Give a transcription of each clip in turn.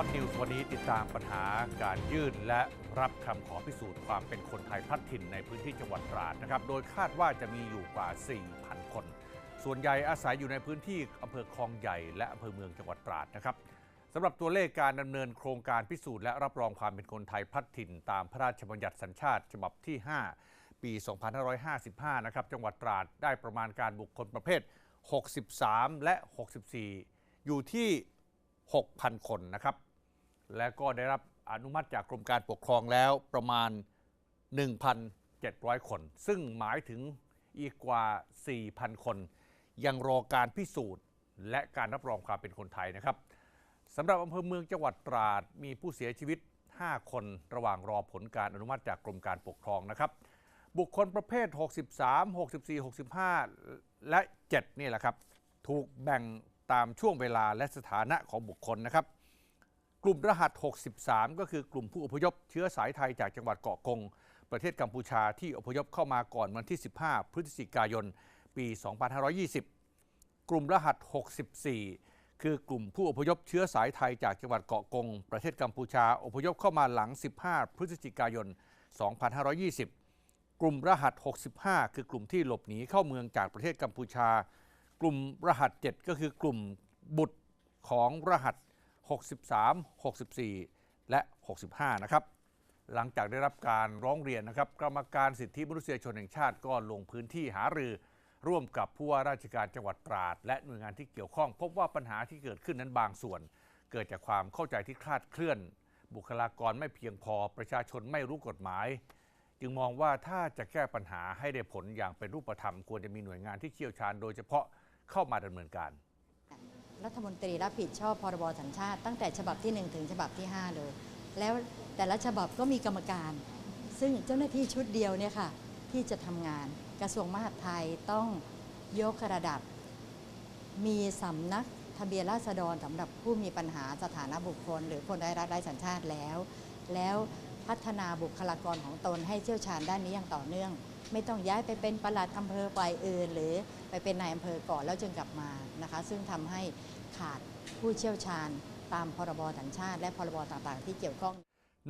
อตนิวส์วันนี้ติดตามปัญหาการยื่นและรับคำขอพิสูจน์ความเป็นคนไทยพลัดถิ่นในพื้นที่จังหวัดตราดนะครับ โดยคาดว่าจะมีอยู่กว่า 4,000 คน ส่วนใหญ่อาศัยอยู่ในพื้นที่อำเภอคลองใหญ่และอำเภอเมืองจังหวัดตราดนะครับสำหรับตัวเลขการดำเนินโครงการพิสูจน์และรับรองความเป็นคนไทยพลัดถิ่น ตามพระราชบัญญัติสัญชาติฉบับที่ 5 ปี 2555 นะครับ จังหวัดตราดได้ประมาณการบุคคลประเภท 63 และ 64 อยู่ที่ 6,000 คนนะครับ และก็ได้รับอนุมัติจากกรมการปกครองแล้วประมาณ 1,700 คน ซึ่งหมายถึงอีกกว่า 4,000 คน ยังรอการพิสูจน์ และการรับรองความเป็นคนไทยนะครับสำหรับอำเภอเมืองจังหวัดตราดมีผู้เสียชีวิต 5 คนระหว่างรอผลการอนุมัติจากกรมการปกครองนะครับ บุคคลประเภท 63 64 65 และ 7 นี่แหละครับ ถูกแบ่งตามช่วงเวลาและสถานะของบุคคลนะครับ กลุ่มรหัส 63 ก็คือกลุ่มผู้อพยพเชื้อสายไทยจากจังหวัดเกาะกง ประเทศกัมพูชาที่อพยพเข้ามาก่อนวันที่ 15 พฤศจิกายน ปี 2520 กลุ่มรหัส 64 คือกลุ่มผู้อพยพเชื้อสายไทยจากจังหวัดเกาะกง ประเทศกัมพูชาอพยพเข้ามาหลัง 15 พฤศจิกายน 2520 กลุ่มรหัส 65 คือกลุ่มที่หลบหนีเข้าเมืองจากประเทศกัมพูชา กลุ่มรหัส 7 ก็คือกลุ่มบุตรของรหัส 63 64 และ 65 นะครับ หลังจากได้รับการร้องเรียนนะครับ กรรมการสิทธิมนุษยชนแห่งชาติก็ลงพื้นที่หารือ ร่วมกับผู้ว่าราชการจังหวัดตราด และหน่วยงานที่เกี่ยวข้อง พบว่าปัญหาที่เกิดขึ้นนั้นบางส่วน เกิดจากความเข้าใจที่คลาดเคลื่อน บุคลากรไม่เพียงพอ ประชาชนไม่รู้กฎหมาย จึงมองว่าถ้าจะแก้ปัญหาให้ได้ผลอย่างเป็นรูปธรรม ควรจะมีหน่วยงานที่เชี่ยวชาญ โดยเฉพาะเข้ามาดำเนินการ รัฐมนตรีรับผิดชอบพรบสัญชาติ ตั้งแต่ฉบับที่ 1 ถึงฉบับที่ 5 เลย แล้วแต่ละฉบับก็มีกรรมการ ซึ่งเจ้าหน้าที่ชุดเดียวเนี่ยค่ะที่จะทำงานกระทรวงมหาดไทยต้องยกระดับ มีสำนักทะเบียนราษฎรสำหรับผู้มีปัญหาสถานะบุคคล หรือคนไร้รัฐไร้สัญชาติแล้ว แล้ว พัฒนาบุคลากรของตนให้เชี่ยวชาญด้านนี้อย่างต่อเนื่อง ไม่ต้องย้ายไปเป็นประหลัดอำเภอไปเอื่นหรือไปเป็นนายอำเภอก่อนแล้วจึงกลับมานะคะ ซึ่งทำให้ขาดผู้เชี่ยวชาญตามพรบสัญชาติ และพรบต่างๆ ที่เกี่ยวข้อง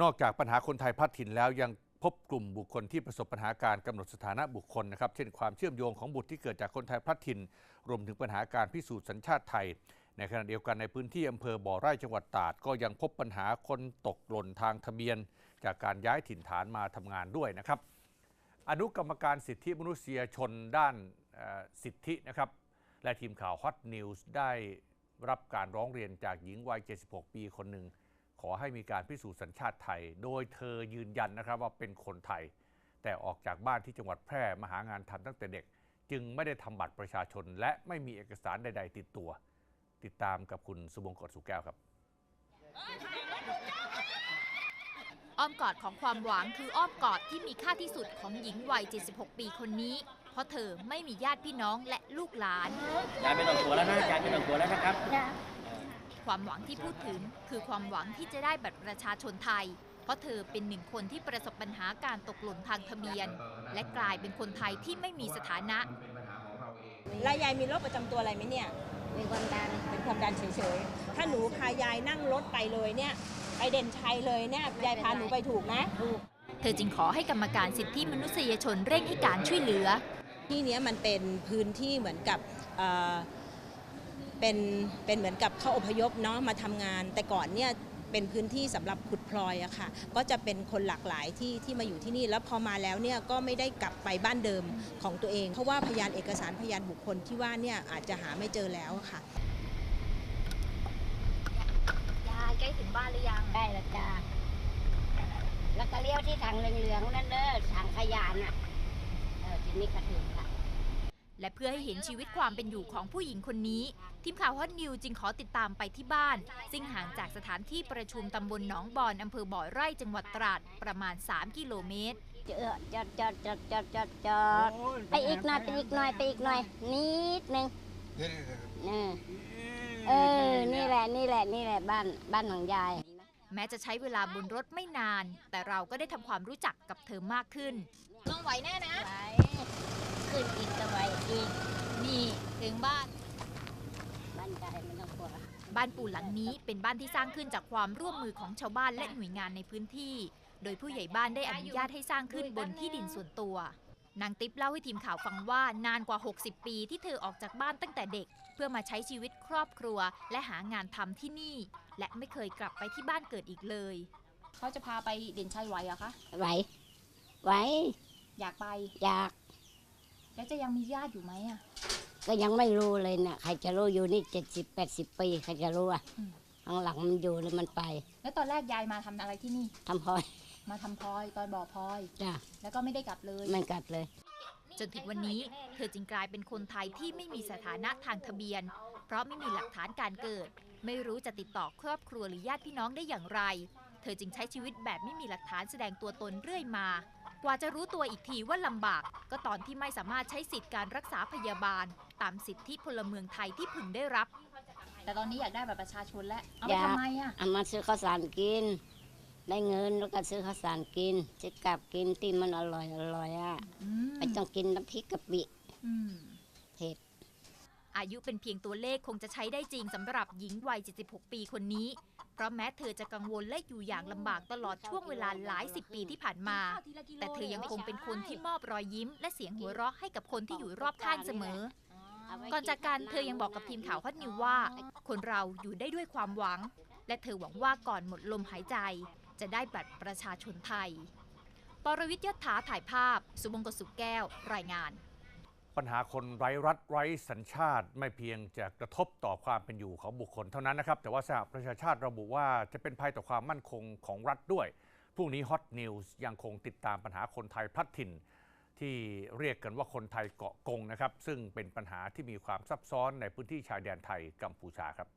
นอกจากปัญหาคนไทยพัดถิ่นแล้วยังพบกลุ่มบุคคลที่ประสบปัญหาการกำหนดสถานะบุคคลนะครับเช่นความเชื่อมโยงของบุตรที่เกิดจากคนไทยพลัดถิ่น รวมถึงปัญหาการพิสูจน์สัญชาติไทย ในขณะเดียวกันในพื้นที่อำเภอบ่อไร่จังหวัดตราดก็ยังพบปัญหาคนตกหล่นทางทะเบียน จากการย้ายถิ่นฐานมาทำงานด้วยนะครับ อนุกรรมการสิทธิมนุษยชนด้านสิทธินะครับ และทีมข่าว Hot News ได้รับการร้องเรียนจากหญิงวัย 76 ปีคนหนึ่ง ขอให้มีการพิสูจน์สัญชาติไทย โดยเธอยืนยันนะครับว่าเป็นคนไทย แต่ออกจากบ้านที่จังหวัดแพร่มาหางานทำตั้งแต่เด็ก จึงไม่ได้ทำบัตรประชาชน และไม่มีเอกสารใด ๆ ติดตัว ติดตามกับคุณสุบงกฎสุแก้วครับ อ้อมกอดของความหวังคืออ้อมกอดที่มีค่าที่สุดของหญิงวัย 76 ปีคนนี้ เพราะเธอไม่มีญาติพี่น้องและลูกหลาน ยายไม่ต้องกลัวแล้วนะยายไม่ต้องกลัวแล้วนะครับ ความหวังที่พูดถึงคือความหวังที่จะได้บัตรประชาชนไทย เพราะเธอเป็นหนึ่งคนที่ประสบปัญหาการตกหล่นทางทะเบียน และกลายเป็นคนไทยที่ไม่มีสถานะแล้วยายมีโรคประจำตัวอะไรไหมเนี่ยมีความดันเป็นความดันเฉยๆ ถ้าหนูพายายนั่งรถไปเลยเนี่ย ไปเด่นชัยเลยเนี่ยยายพาหนูไปถูกนะเธอจึงขอให้กรรมการสิทธิมนุษยชนเร่งให้การช่วยเหลือ ที่เนี้ยมันเป็นพื้นที่เหมือนกับเอ่อเป็นเป็นเหมือนกับเข้าอพยพเนาะมาทำงาน แต่ก่อนเนี่ยเป็นพื้นที่สำหรับขุดพลอยอะค่ะ ก็จะเป็นคนหลากหลายที่ที่มาอยู่ที่นี่ แล้วพอมาแล้วเนี่ยก็ไม่ได้กลับไปบ้านเดิมของตัวเอง เพราะว่าพยานเอกสารพยานบุคคลที่ว่าเนี่ยอาจจะหาไม่เจอแล้วอะค่ะ ยาย ใกล้ถึงบ้านหรือยัง ได้และจ้าแล้วก็เลี้ยวที่ทางเหลืองๆนั่นเด้อทางขยานอะ เออทีนี้ก็ถึงละ และเพื่อให้เห็นชีวิตความเป็นอยู่ของผู้หญิงคนนี้ ทีมข่าวฮอตนิวจึงขอติดตามไปที่บ้าน ซึ่งห่างจากสถานที่ประชุมตำบลหนองบอนอำเภอบ่อไร่จังหวัดตราดประมาณ 3 กิโลเมตรเจอจอดจอดจอดจอดจอดจอดไปอีกหน่อยไปอีกหน่อยไปอีกหน่อย นิดนึงเออ เออ นี่แหละ นี่แหละ นี่แหละบ้านบ้านของยาย แม้จะใช้เวลาบนรถไม่นาน แต่เราก็ได้ทำความรู้จักกับเธอมากขึ้นต้องไหวแน่นะไปขึ้นอีกก็ไหวอีก นี่ถึงบ้าน บ้านใจไม่ต้องกลัว บ้านปูหลังนี้เป็นบ้านที่สร้างขึ้นจากความร่วมมือของชาวบ้านและหน่วยงานในพื้นที่ โดยผู้ใหญ่บ้านได้อนุญาตให้สร้างขึ้นบนที่ดินส่วนตัว นางติ๊บเล่าให้ทีมข่าวฟังว่านานกว่า 60 ปีที่เธอออกจากบ้านตั้งแต่เด็ก เพื่อมาใช้ชีวิตครอบครัว และหางานทำที่นี่ และไม่เคยกลับไปที่บ้านเกิดอีกเลย เขาจะพาไปเด่นชัยไหวเหรอคะไหวไหวอยากไปอยาก แล้วจะยังมีญาติอยู่ไหมอะก็ยังไม่รู้เลยเนี่ยใครจะรู้อยู่นี่เจ็ดสิบแปดสิบปีใครจะรู้อะอืมข้างหลังมันอยู่เลยมันไป แล้วตอนแรกยายมาทำอะไรที่นี่ทำพลอย มาทำพลอยตอนบ่อพลอย จ้ะแล้วก็ไม่ได้กลับเลย ไม่กลับเลย จนถึงวันนี้เธอจึงกลายเป็นคนไทยที่ไม่มีสถานะทางทะเบียน เพราะไม่มีหลักฐานการเกิด ไม่รู้จะติดต่อครอบครัวหรือญาติพี่น้องได้อย่างไร เธอจึงใช้ชีวิตแบบไม่มีหลักฐานแสดงตัวตนเรื่อยมา กว่าจะรู้ตัวอีกทีว่าลำบาก ก็ตอนที่ไม่สามารถใช้สิทธิการรักษาพยาบาล ตามสิทธิพลเมืองไทยที่พึงได้รับ แต่ตอนนี้อยากได้บัตรประชาชนแล้วเอาอไปยาก ทำไมอะเอามาซื้อข้าวสารกิน ได้เงินแล้วก็ซื้อข้าวสารกินจะกลับกินที่มันอร่อยอร่อยอะอืมไม่ต้องกินน้ำพริกกะปิอืมเผ็ดอายุเป็นเพียงตัวเลขคงจะใช้ได้จริงสำหรับหญิงวัย 76 ปีคนนี้ เพราะแม้เธอจะกังวลและอยู่อย่างลำบากตลอดช่วงเวลาหลายสิบปีที่ผ่านมา แต่เธอยังคงเป็นคนที่มอบรอยยิ้ม และเสียงหัวเราะให้กับคนที่อยู่รอบข้างเสมอ ก่อนจากการเธอยังบอกกับทีมข่าวฮอตนิวว่า คนเราอยู่ได้ด้วยความหวัง และเธอหวังว่าก่อนหมดลมหายใจ จะได้บัตรประชาชนไทย ปรวิทย์ยศถาถ่ายภาพ สุบงกสุขแก้ว รายงาน ปัญหาคนไร้รัฐไร้สัญชาติไม่เพียงจะกระทบต่อความเป็นอยู่ของบุคคลเท่านั้นนะครับ แต่ว่าสหประชาชาติระบุว่าจะเป็นภัยต่อความมั่นคงของรัฐด้วยพรุ่งนี้ฮอตนิวส์ยังคงติดตามปัญหาคนไทยพลัดถิ่นที่เรียกกันว่าคนไทยเกาะกงนะครับ ซึ่งเป็นปัญหาที่มีความซับซ้อนในพื้นที่ชายแดนไทยกัมพูชาครับ